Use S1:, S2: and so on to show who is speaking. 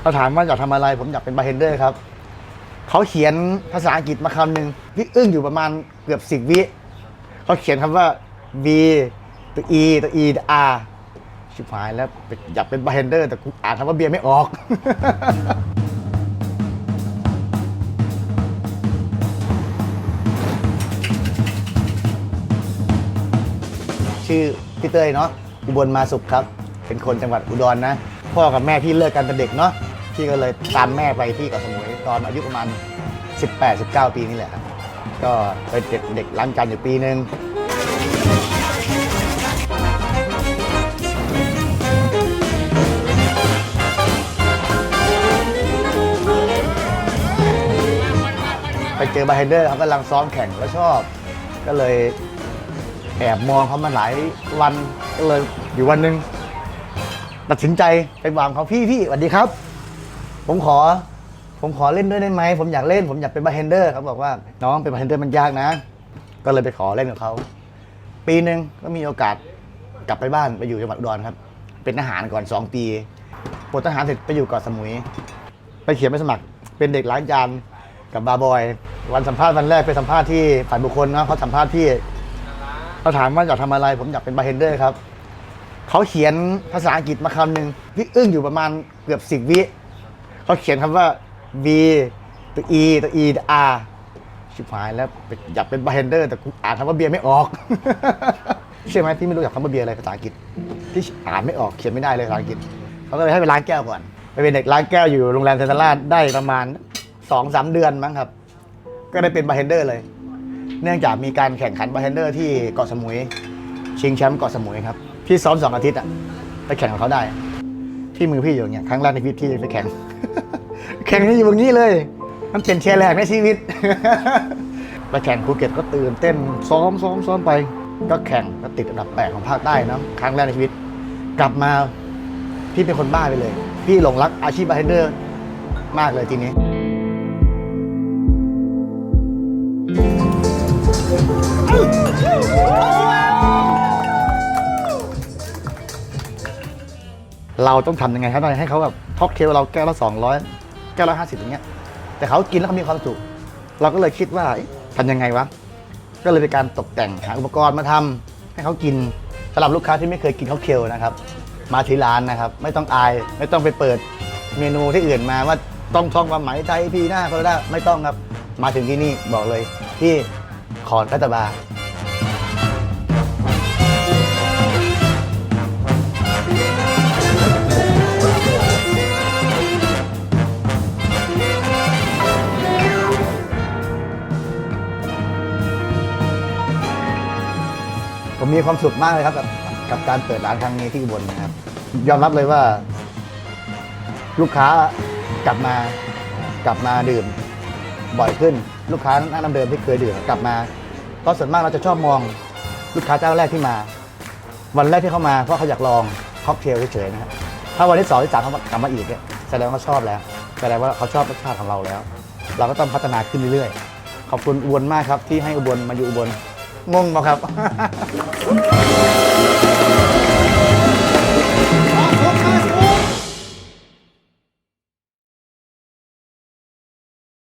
S1: เขาถามว่าอยากทำอะไร ผมอยากเป็นบาร์เทนเดอร์ครับ เขาเขียนภาษาอังกฤษมาคำหนึ่งพี่อึ้งอยู่ประมาณเกือบสิบวิ เขาเขียนคำว่า B ตัว E ตัว E ตัว R ชิบหายแล้วอยากเป็นบาร์เทนเดอร์ แต่กูอ่านคำว่าเบียร์ไม่ออก ชื่อพี่เต้ยเนาะอุบลมาสุขครับ เป็นคนจังหวัดอุดรนะพ่อกับแม่พี่เลิกกันแต่เด็กเนาะ พี่ก็เลยตามแม่ไปที่เกาะสมุยตอนอายุประมาณ 18-19 ปีนี่แหละครับก็เป็นเด็กเด็กล้างจานอยู่ปีหนึ่งไปเจอบาร์เทนเดอร์เขากำลังซ้อมแข่งแล้วชอบ ก็เลยแอบมองเขามาหลายวันก็เลยอยู่วันหนึ่งตัดสินใจไปวางเขาพี่พี่สวัสดีครับ ผมขอ ผมขอเล่นด้วยได้ไหมผมอยากเล่น ผมอยากเป็นบาร์เทนเดอร์เขาบอกว่าน้องเป็นบาร์เทนเดอร์มันยากนะ ก็เลยไปขอเล่นกับเขาปีหนึ่งก็มีโอกาสกลับไปบ้านไปอยู่จังหวัดอุดรครับ เป็นทหารก่อน 2 ปีปลดทหารเสร็จไปอยู่เกาะสมุย ไปเขียนไปสมัครเป็นเด็กล้างจานกับบาร์บอย วันสัมภาษณ์วันแรกไปสัมภาษณ์ที่ฝ่ายบุคคลนะเขาสัมภาษณ์พี่เขาถามว่าอยากทำอะไร ผมอยากเป็นบาร์เทนเดอร์ครับเขาเขียนภาษาอังกฤษมาคำหนึ่งพี่อึ้งอยู่ประมาณเกือบสิบวิ เขาเขียนคำว่า B ตัว E ตัว E ตัว R ชิบหายแล้วอยากเป็นบาร์เทนเดอร์แต่กูอ่านคำว่าเบียร์ไม่ออกเชื่อไหมพี่ไม่รู้จักคำว่าเบียร์อะไรภาษาอังกฤษพี่อ่านไม่ออกเขียนไม่ได้เลยภาษาอังกฤษเขาก็เลยให้ไปล้างแก้วก่อน ไปเป็นเด็กล้างแก้วอยู่โรงแรมเซนทรัลาดได้ประมาณสองสามเดือนมั้งครับ ก็ได้เป็นบาร์เทนเดอร์เลย เนื่องจากมีการแข่งขันบาร์เทนเดอร์ที่เกาะสมุย ชิงแชมป์เกาะสมุยครับพี่ซ้อมสองอาทิตย์อะไปแข่งกับเขาได้ ที่มือพี่อยู่เงี้ยครั้งแรกในชีวิตที่ไปแข่ง แข่งนี่อยู่ตรงนี้เลย มันเป็นแชร์แรกในชีวิต ไปแข่งภูเก็ตก็ตื่นเต้นซ้อมซ้อมซ้อมไป ก็แข่งก็ติดอันดับแปดของภาคใต้นะครั้งแรกในชีวิต กลับมาพี่เป็นคนบ้าไปเลย พี่หลงรักอาชีพบาร์เทนเดอร์มากเลยทีนี้เราต้องทำยังไงครับให้เขาแบบท็อกเทลเราแก้วละสองร้อย แก้วละห้าสิบอย่างเงี้ย แต่เขากินแล้วเขามีความสุข เราก็เลยคิดว่าเอ๊ะทำยังไงวะ ก็เลยเป็นการตกแต่งหาอุปกรณ์มาทำให้เขากินสำหรับลูกค้าที่ไม่เคยกินข้าวเคียวนะครับ มาที่ร้านนะครับ ไม่ต้องอายไม่ต้องไปเปิดเมนูที่อื่นมาว่าต้องท่องความหมายไทยพีหน้าโคราชไม่ต้องครับ มาถึงที่นี่บอกเลยที่ขอนรัตบา ผมมีความสุขมากเลยครับกับกับการเปิดร้านครั้งนี้ที่อุบลนะครับ ยอมรับเลยว่า ลูกค้ากลับมากลับมาดื่ม บ่อยขึ้น ลูกค้าหน้าเดิมที่เคยดื่มกลับมาเพราะส่วนมากเราจะชอบมองลูกค้าเจ้าแรกที่มา วันแรกที่เขามาเพราะเขาอยากลองค็อกเทลเฉยๆนะครับถ้าวันที่สองที่สามเขากลับมาอีกเนี่ยแสดงว่าเขาชอบแล้วแสดงว่าเขาชอบรสชาติของเราแล้ว เราก็ต้องพัฒนาขึ้นเรื่อยๆขอบคุณอุบลมากครับที่ให้อุบลมาอยู่อุบล งงปะครับ